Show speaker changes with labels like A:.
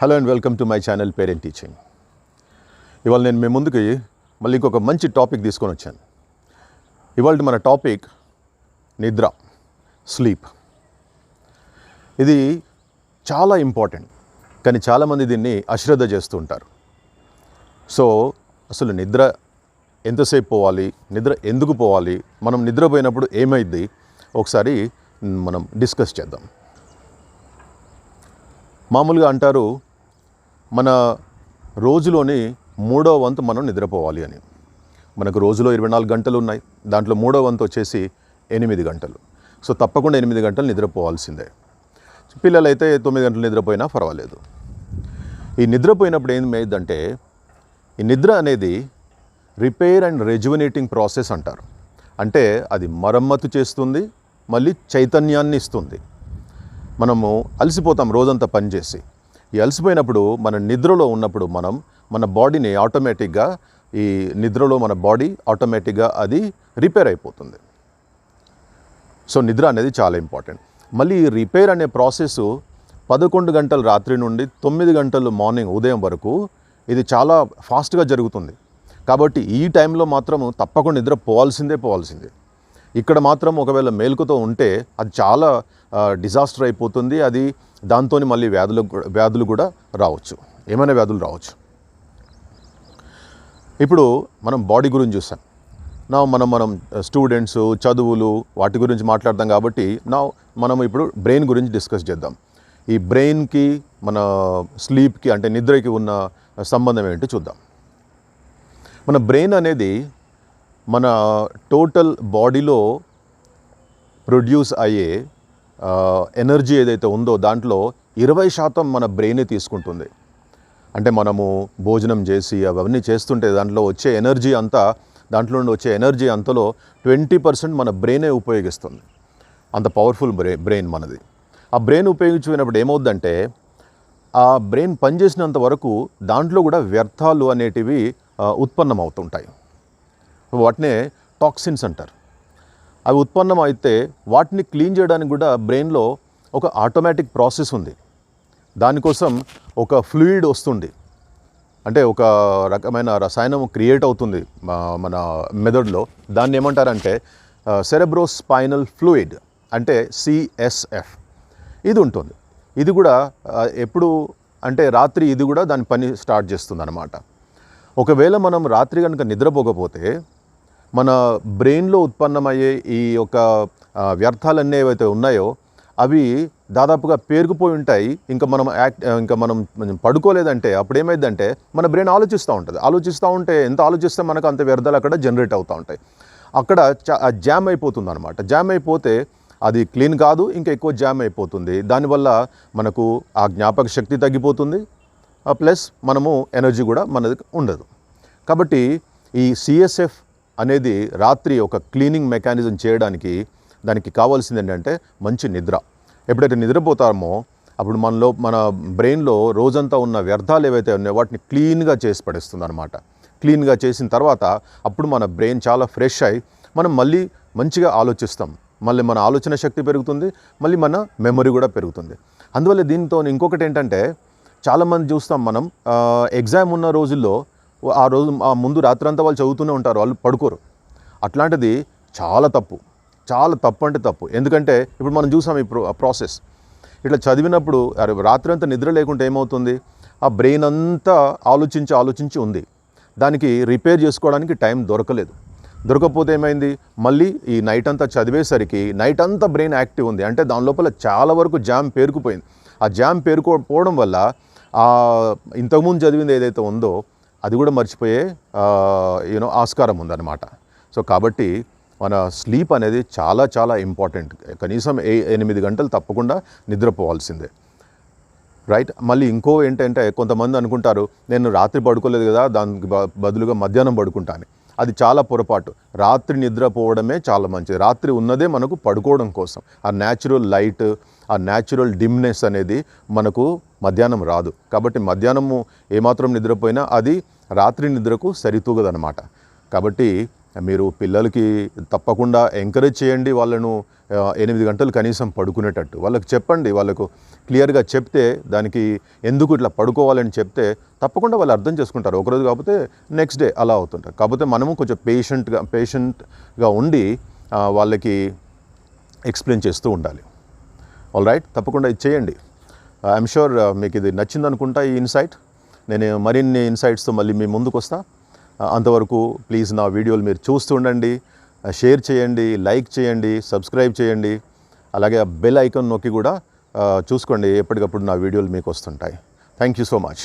A: Hello and welcome to my channel parent teaching ఇవాళ నేను మీ ముందుకి మళ్ళీ ఇంకొక మంచి టాపిక్ తీసుకొని వచ్చాను. ఇవాళ మన టాపిక్ నిద్ర స్లీప్ ఇది చాలా ఇంపార్టెంట్ కానీ చాలామంది దీన్ని అశ్రద్ధ చేస్తూ ఉంటారు. సో అసలు నిద్ర ఎంతసేపు పోవాలి నిద్ర ఎందుకు పోవాలి మనం నిద్రపోయినప్పుడు ఏమైద్ది ఒకసారి మనం డిస్కస్ చేద్దాం. మామూలుగా అంటారు మన రోజులోని మూడో వంతు మనం నిద్రపోవాలి అని. మనకు రోజులో ఇరవై నాలుగు గంటలు ఉన్నాయి. దాంట్లో మూడో వంతు వచ్చేసి ఎనిమిది గంటలు. సో తప్పకుండా ఎనిమిది గంటలు నిద్రపోవాల్సిందే. పిల్లలైతే తొమ్మిది గంటలు నిద్రపోయినా పర్వాలేదు. ఈ నిద్రపోయినప్పుడు ఏమైందంటే ఈ నిద్ర అనేది రిపేర్ అండ్ రెజ్యువనేటింగ్ ప్రాసెస్ అంటారు. అంటే అది మరమ్మతు చేస్తుంది మళ్ళీ చైతన్యాన్ని ఇస్తుంది. మనము అలసిపోతాం రోజంతా పనిచేసి. ఈ అలసిపోయినప్పుడు మన నిద్రలో ఉన్నప్పుడు మనం మన బాడీని ఆటోమేటిక్గా ఈ నిద్రలో మన బాడీ ఆటోమేటిక్గా అది రిపేర్ అయిపోతుంది. సో నిద్ర అనేది చాలా ఇంపార్టెంట్. మళ్ళీ ఈ రిపేర్ అనే ప్రాసెస్ పదకొండు గంటల రాత్రి నుండి తొమ్మిది గంటలు మార్నింగ్ ఉదయం వరకు ఇది చాలా ఫాస్ట్గా జరుగుతుంది. కాబట్టి ఈ టైంలో మాత్రం తప్పకుండా నిద్ర పోవాల్సిందే పోవాల్సిందే. ఇక్కడ మాత్రం ఒకవేళ మేలుకుతో ఉంటే అది చాలా డిజాస్టర్ అయిపోతుంది. అది దాంతో మళ్ళీ వ్యాధులు కూడా- వ్యాధులు కూడా రావచ్చు. ఏమైనా వ్యాధులు రావచ్చు. ఇప్పుడు మనం బాడీ గురించి చూసాం నా మనం మనం uh, స్టూడెంట్స్ చదువులు వాటి గురించి మాట్లాడదాం కాబట్టి నా మనం ఇప్పుడు బ్రెయిన్ గురించి డిస్కస్ చేద్దాం. ఈ బ్రెయిన్కి మన స్లీప్కి అంటే నిద్రకి ఉన్న సంబంధం ఏంటో చూద్దాం. మన బ్రెయిన్ అనేది మన టోటల్ బాడీలో ప్రొడ్యూస్ అయ్యే ఎనర్జీ ఏదైతే ఉందో దాంట్లో ఇరవై శాతం మన బ్రెయినే తీసుకుంటుంది. అంటే మనము భోజనం చేసి అవన్నీ చేస్తుంటే దాంట్లో వచ్చే ఎనర్జీ అంతా దాంట్లో నుండి వచ్చే ఎనర్జీ అంతలో ట్వంటీ పర్సెంట్ మన బ్రెయినే ఉపయోగిస్తుంది. అంత పవర్ఫుల్ బ్రె బ్రెయిన్ మనది. ఆ బ్రెయిన్ ఉపయోగించుకున్నప్పుడు ఏమవుద్దంటే ఆ బ్రెయిన్ పనిచేసినంత వరకు దాంట్లో కూడా వ్యర్థాలు అనేటివి ఉత్పన్నం అవుతుంటాయి వాటినే టాక్సిన్స్ అంటారు. అవి ఉత్పన్నం అయితే వాటిని క్లీన్ చేయడానికి కూడా బ్రెయిన్లో ఒక ఆటోమేటిక్ ప్రాసెస్ ఉంది. దానికోసం ఒక ఫ్లూయిడ్ వస్తుంది. అంటే ఒక రకమైన రసాయనం క్రియేట్ అవుతుంది మన మెదడులో. దాన్ని ఏమంటారంటే సెరెబ్రో స్పైనల్ ఫ్లూయిడ్ అంటే సిఎస్ఎఫ్ ఇది ఉంటుంది. ఇది కూడా ఎప్పుడు అంటే రాత్రి ఇది కూడా దాని పని స్టార్ట్ చేస్తుంది అనమాట ఒకవేళ మనం రాత్రి కనుక నిద్రపోకపోతే మన బ్రెయిన్లో ఉత్పన్నమయ్యే ఈ యొక్క వ్యర్థాలన్నీ ఏవైతే ఉన్నాయో అవి దాదాపుగా పేరుకుపోయి ఉంటాయి. ఇంకా మనం యాక్ట్ ఇంకా మనం పడుకోలేదంటే అప్పుడు ఏమైందంటే మన బ్రెయిన్ ఆలోచిస్తూ ఉంటుంది. ఆలోచిస్తూ ఉంటే ఎంత ఆలోచిస్తే మనకు అంత వ్యర్థాలు అక్కడ జనరేట్ అవుతూ ఉంటాయి. అక్కడ చా- జామ్ అయిపోతుంది అనమాట జామ్ అయిపోతే అది క్లీన్ కాదు ఇంకా ఎక్కువ జామ్ అయిపోతుంది. దానివల్ల మనకు ఆ జ్ఞాపక శక్తి తగ్గిపోతుంది. ప్లస్ మనము ఎనర్జీ కూడా మనది ఉండదు. కాబట్టి ఈ సిఎస్ఎఫ్ అనేది రాత్రి ఒక క్లీనింగ్ మెకానిజం చేయడానికి దానికి కావాల్సింది ఏంటంటే మంచి నిద్ర. ఎప్పుడైతే నిద్రపోతామో అప్పుడు మనలో మన బ్రెయిన్లో రోజంతా ఉన్న వ్యర్థాలు ఏవైతే ఉన్నాయో వాటిని క్లీన్గా చేసి పడేస్తుంది అనమాట క్లీన్గా చేసిన తర్వాత అప్పుడు మన బ్రెయిన్ చాలా ఫ్రెష్ అయి మనం మళ్ళీ మంచిగా ఆలోచిస్తాం. మళ్ళీ మన ఆలోచన శక్తి పెరుగుతుంది మళ్ళీ మన మెమరీ కూడా పెరుగుతుంది. అందువల్ల దీంతో ఇంకొకటి ఏంటంటే చాలామంది చూస్తాం మనం ఎగ్జామ్ ఉన్న రోజుల్లో ఆ రోజు ఆ ముందు రాత్రంతా వాళ్ళు చదువుతూనే ఉంటారు వాళ్ళు పడుకోరు. అట్లాంటిది చాలా తప్పు. చాలా తప్పు అంటే తప్పు. ఎందుకంటే ఇప్పుడు మనం చూసాం ఈ ప్రో ప్రాసెస్. ఇట్లా చదివినప్పుడు రాత్రి అంతా నిద్ర లేకుంటే ఏమవుతుంది? ఆ బ్రెయిన్ అంతా ఆలోచించి ఆలోచించి ఉంది. దానికి రిపేర్ చేసుకోవడానికి టైం దొరకలేదు. దొరకకపోతే ఏమైంది? మళ్ళీ ఈ నైట్ అంతా చదివేసరికి నైట్ అంతా బ్రెయిన్ యాక్టివ్ ఉంది. అంటే దాని లోపల చాలా వరకు జామ్ పేరుకుపోయింది. ఆ జామ్ పేరుకోపోవడం వల్ల ఆ ఇంతకుముందు చదివింది ఏదైతే ఉందో అది కూడా మర్చిపోయే యూనో ఆస్కారం ఉందన్నమాట. సో కాబట్టి మన స్లీప్ అనేది చాలా చాలా ఇంపార్టెంట్. కనీసం ఏ ఎనిమిది గంటలు తప్పకుండా నిద్రపోవాల్సిందే. రైట్? మళ్ళీ ఇంకో ఏంటంటే కొంతమంది అనుకుంటారు నేను రాత్రి పడుకోలేదు కదా దానికి బదులుగా మధ్యాహ్నం పడుకుంటాను. అది చాలా పొరపాటు. రాత్రి నిద్రపోవడమే చాలా మంచిది. రాత్రి ఉన్నదే మనకు పడుకోవడం కోసం. ఆ న్యాచురల్ లైట్ ఆ న్యాచురల్ డిమ్నెస్ అనేది మనకు మధ్యాహ్నం రాదు. కాబట్టి మధ్యాహ్నము ఏమాత్రం నిద్రపోయినా అది రాత్రి నిద్రకు సరితూగదనమాట కాబట్టి మీరు పిల్లలకి తప్పకుండా ఎంకరేజ్ చేయండి వాళ్ళను ఎనిమిది గంటలు కనీసం పడుకునేటట్టు. వాళ్ళకి చెప్పండి వాళ్ళకు క్లియర్గా చెప్తే దానికి ఎందుకు ఇట్లా పడుకోవాలని చెప్తే తప్పకుండా వాళ్ళు అర్థం చేసుకుంటారు. ఒకరోజు కాకపోతే నెక్స్ట్ డే అలా అవుతుంటారు. కాకపోతే మనము కొంచెం పేషెంట్గా పేషెంట్గా ఉండి వాళ్ళకి ఎక్స్ప్లెయిన్ చేస్తూ ఉండాలి. ఆల్ రైట్ తప్పకుండా ఇది చేయండి. ఐఎమ్ షూర్ uh, మీకు ఇది నచ్చింది అనుకుంటా ఈ ఇన్సైట్ నేను మరిన్ని ఇన్సైట్స్తో మళ్ళీ మీ ముందుకు వస్తా. Uh, అంతవరకు ప్లీజ్ నా వీడియోలు మీరు చూస్తూ ఉండండి. Uh, షేర్ చేయండి లైక్ చేయండి సబ్స్క్రైబ్ చేయండి. అలాగే బెల్ ఐకాన్ నొక్కి కూడా చూసుకోండి. ఎప్పటికప్పుడు నా వీడియోలు మీకు వస్తుంటాయి. Thank you so much